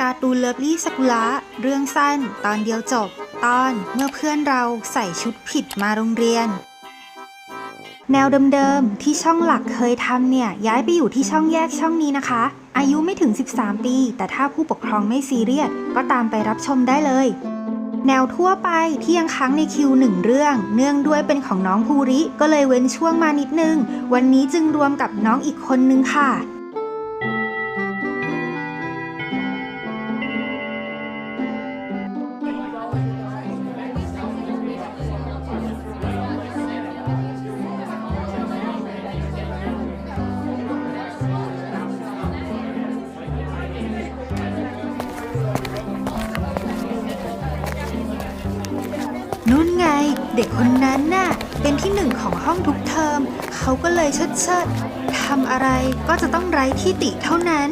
การ์ตูนเลิฟลี่สกุละเรื่องสั้น ตอนเดียวจบ ตอนเมื่อเพื่อนเราใส่ชุดผิดมาโรงเรียน แนวเดิมๆที่ช่องหลักเคยทำเนี่ย ย้ายไปอยู่ที่ช่องแยกช่องนี้นะคะ อายุไม่ถึง 13 ปี แต่ถ้าผู้ปกครองไม่ซีเรียส ก็ตามไปรับชมได้เลย แนวทั่วไปที่ยังค้างในคิวหนึ่งเรื่อง เนื่องด้วยเป็นของน้องภูริก็เลยเว้นช่วงมานิดนึง วันนี้จึงรวมกับน้องอีกคนนึงค่ะ นุ่นไง เด็กคนนั้นน่ะ เป็นที่หนึ่งของห้องทุกเทอม เขาก็เลยเชิดเชิดทำอะไรก็จะต้องไร้ที่ติเท่านั้น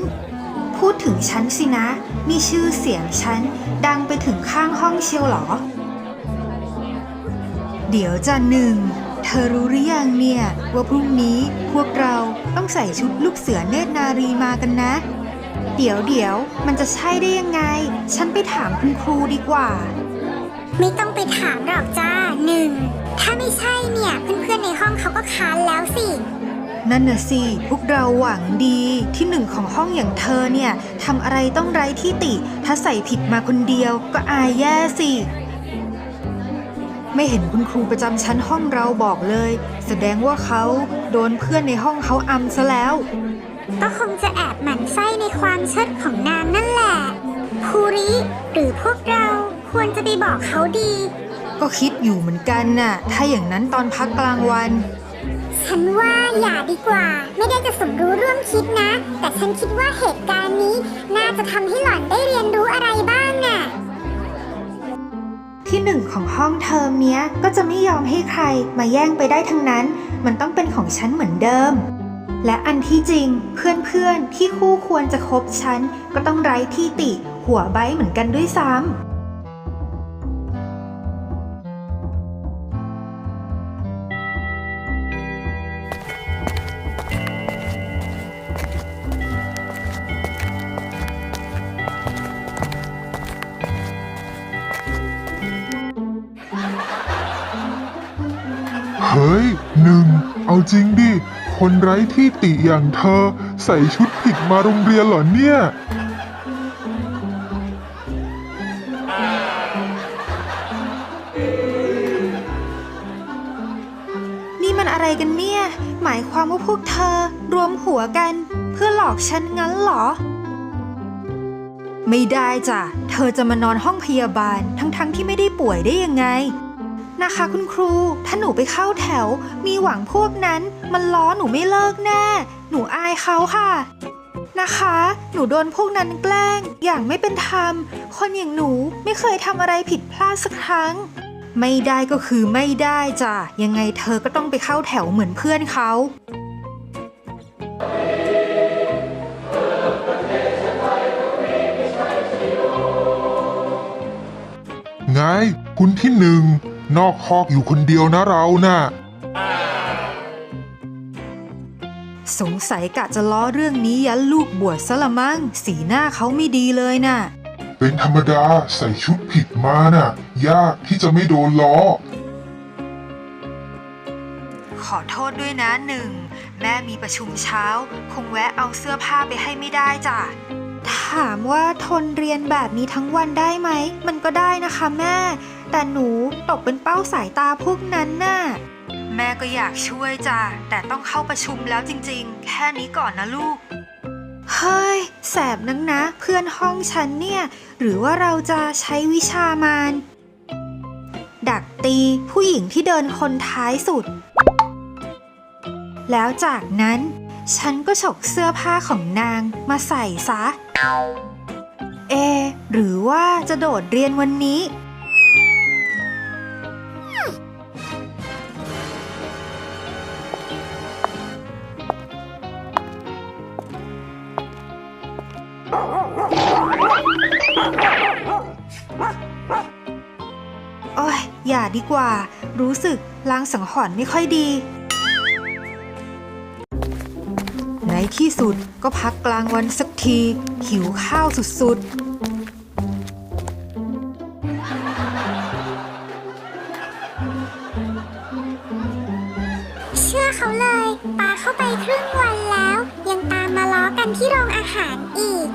พูดถึงฉันสินะนี่ชื่อเสียงฉัน ดังไปถึงข้างห้องเชียวหรอ เดี๋ยวจะหนึ่ง เธอรู้หรือยังเนี่ย ว่าพรุ่งนี้พวกเราต้องใส่ชุดลูกเสือเนตรนารีมากันนะ เดี๋ยวเดี๋ยวมันจะใช่ได้ยังไง ฉันไปถามคุณครูดีกว่า ไม่ต้องไปถามหรอกจ้าหนึ่งถ้าไม่ใช่เนี่ยเพื่อนๆในห้องเขาก็ค้านแล้วสิ นั่นน่ะสิ พวกเราหวังดีที่หนึ่งของห้องอย่างเธอเนี่ยทำอะไรต้องไร้ที่ติ ถ้าใส่ผิดมาคนเดียวก็อายแย่สิ ไม่เห็นคุณครูประจำชั้นห้องเราบอกเลย แสดงว่าเขาโดนเพื่อนในห้องเขาอำซะแล้ว ก็คงจะแอบหมั่นไส้ในความเชิดของนางนั่นแหละภูริหรือพวกเรา ควรจะไปบอกเขาดี ก็คิดอยู่เหมือนกันน่ะ ถ้าอย่างนั้นตอนพักกลางวัน ฉันว่าอย่าดีกว่า ไม่ได้จะสมรู้ร่วมคิดนะ แต่ฉันคิดว่าเหตุการณ์นี้ น่าจะทำให้หล่อนได้เรียนรู้อะไรบ้างน่ะ ที่หนึ่งของห้องเทอมเนี้ย ก็จะไม่ยอมให้ใครมาแย่งไปได้ทั้งนั้น มันต้องเป็นของฉันเหมือนเดิม และอันที่จริงเพื่อนๆที่คู่ควรจะคบฉันก็ต้องไร้ที่ติ หัวไบเหมือนกันด้วยซ้ำ ฮ้ยหนึ่งเอาจริงดิ คนไร้ที่ติอย่างเธอ ใส่ชุดผิดมาโรงเรียนเหรอเนี่ย นี่มันอะไรกันเนี่ย หมายความว่าพวกเธอรวมหัวกัน เพื่อหลอกฉันงั้นเหรอ ไม่ได้จ้ะ เธอจะมานอนห้องพยาบาลทั้งๆที่ไม่ได้ป่วยได้ยังไง นะคะคุณครู ถ้าหนูไปเข้าแถว มีหวังพวกนั้น มันล้อหนูไม่เลิกแน่ หนูอายเขาค่ะ นะคะ หนูโดนพวกนั้นแกล้ง อย่างไม่เป็นธรรม คนอย่างหนูไม่เคยทำอะไรผิดพลาดสักครั้ง ไม่ได้ก็คือไม่ได้จ้ะ ยังไงเธอก็ต้องไปเข้าแถวเหมือนเพื่อนเขาไง คุณที่หนึ่ง นอกคอกอยู่คนเดียวนะเราน่ะสงสัยกะจะล้อเรื่องนี้ยันลูกบวชซะละมั้งสีหน้าเขาไม่ดีเลยน่ะ เป็นธรรมดาใส่ชุดผิดมาน่ะ ยากที่จะไม่โดนล้อ ขอโทษด้วยนะหนึ่ง แม่มีประชุมเช้า คงแวะเอาเสื้อผ้าไปให้ไม่ได้จ้ะ ถามว่าทนเรียนแบบนี้ทั้งวันได้ไหม มันก็ได้นะคะแม่ แต่หนูตกเป็นเป้าสายตาพวกนั้นน่ะ แม่ก็อยากช่วยจ้ะแต่ต้องเข้าประชุมแล้วจริงๆ แค่นี้ก่อนนะลูก เฮ้ย แสบนักนะ เพื่อนห้องฉันเนี่ย หรือว่าเราจะใช้วิชามารดักตีผู้หญิงที่เดินคนท้ายสุด แล้วจากนั้น ฉันก็ฉกเสื้อผ้าของนางมาใส่ซะ เอ หรือว่าจะโดดเรียนวันนี้ โอ้ยอย่าดีกว่า รู้สึกลางสังหรณ์ไม่ค่อยดี ในที่สุดก็พักกลางวันสักที หิวข้าวสุดเชื่อเขาเลย ปาเข้าไปครึ่งวันแล้ว ยังตามมาล้อกันที่โรงอาหารอีก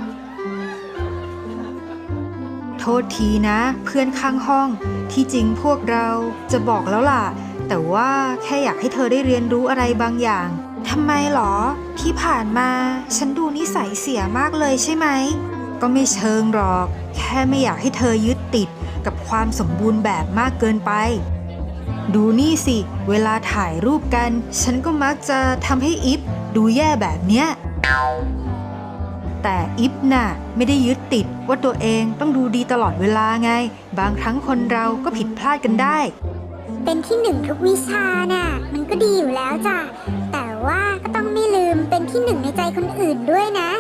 โทษทีนะ เพื่อนข้างห้อง ที่จริงพวกเราจะบอกแล้วล่ะ แต่ว่าแค่อยากให้เธอได้เรียนรู้อะไรบางอย่างทำไมหรอ ที่ผ่านมาฉันดูนิสัยเสียมากเลยใช่ไหม ก็ไม่เชิงหรอก แค่ไม่อยากให้เธอยึดติดกับความสมบูรณ์แบบมากเกินไป ดูนี่สิ เวลาถ่ายรูปกัน ฉันก็มักจะทำให้อิฟดูแย่แบบเนี้ย แต่อิฟน่ะไม่ได้ยึดติดว่าตัวเองต้องดูดีตลอดเวลาไง บางครั้งคนเราก็ผิดพลาดกันได้ เป็นที่หนึ่งทุกวิชาน่ะ มันก็ดีอยู่แล้วจ้ะ แต่ว่าก็ต้องไม่ลืมเป็นที่หนึ่งในใจคนอื่นด้วยนะ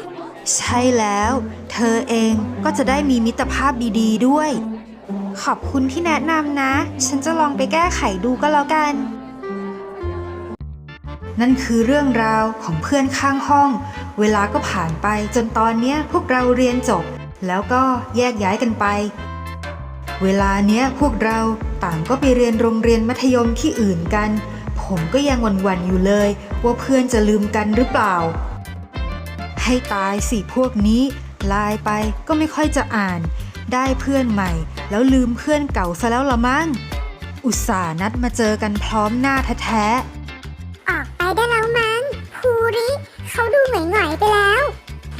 ใช่แล้ว เธอเองก็จะได้มีมิตรภาพดีๆด้วย ขอบคุณที่แนะนำนะ ฉันจะลองไปแก้ไขดูก็แล้วกันนั่นคือเรื่องราวของเพื่อนข้างห้อง เวลาก็ผ่านไปจนตอนเนี้ยพวกเราเรียนจบ แล้วก็แยกย้ายกันไป เวลาเนี้ยพวกเราต่างก็ไปเรียนโรงเรียนมัธยมที่อื่นกัน ผมก็ยังวันๆอยู่เลย ว่าเพื่อนจะลืมกันหรือเปล่า ให้ตายสิพวกนี้ไลน์ไปก็ไม่ค่อยจะอ่าน ได้เพื่อนใหม่ แล้วลืมเพื่อนเก่าซะแล้วละมั้งอุตส่าห์นัดมาเจอกันพร้อมหน้าแท้ๆออกไปได้แล้วมั้งภูริ เขาดูหงอยๆไปแล้ว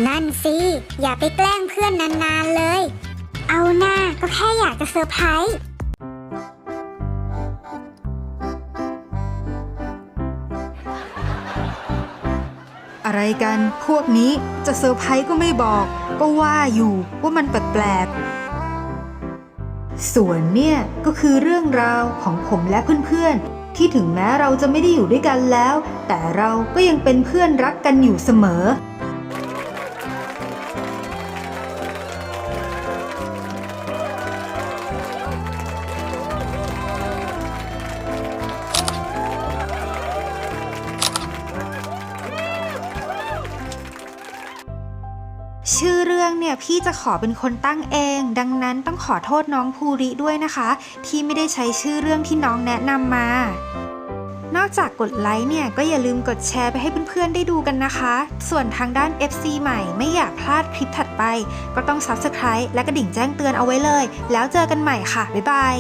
นั่นสิ อย่าไปแกล้งเพื่อนนานๆเลย เอาหน้าก็แค่อยากจะเซอร์ไพรส์อะไรกันพวกนี้จะเซอร์ไพรส์ก็ไม่บอก ก็ว่าอยู่ว่ามันแปลกๆส่วนเนี่ยก็คือเรื่องราวของผมและเพื่อนๆ ที่ถึงแม้เราจะไม่ได้อยู่ด้วยกันแล้ว แต่เราก็ยังเป็นเพื่อนรักกันอยู่เสมอ เนี่ยพี่จะขอเป็นคนตั้งเอง ดังนั้นต้องขอโทษน้องภูริด้วยนะคะ ที่ไม่ได้ใช้ชื่อเรื่องที่น้องแนะนำมา นอกจากกดไลค์เนี่ยก็อย่าลืมกดแชร์ไปให้เพื่อนๆได้ดูกันนะคะ ส่วนทางด้าน FC ใหม่ไม่อยากพลาดคลิปถัดไป ก็ต้อง Subscribe และกระดิ่งแจ้งเตือนเอาไว้เลย แล้วเจอกันใหม่ค่ะ บ๊ายบาย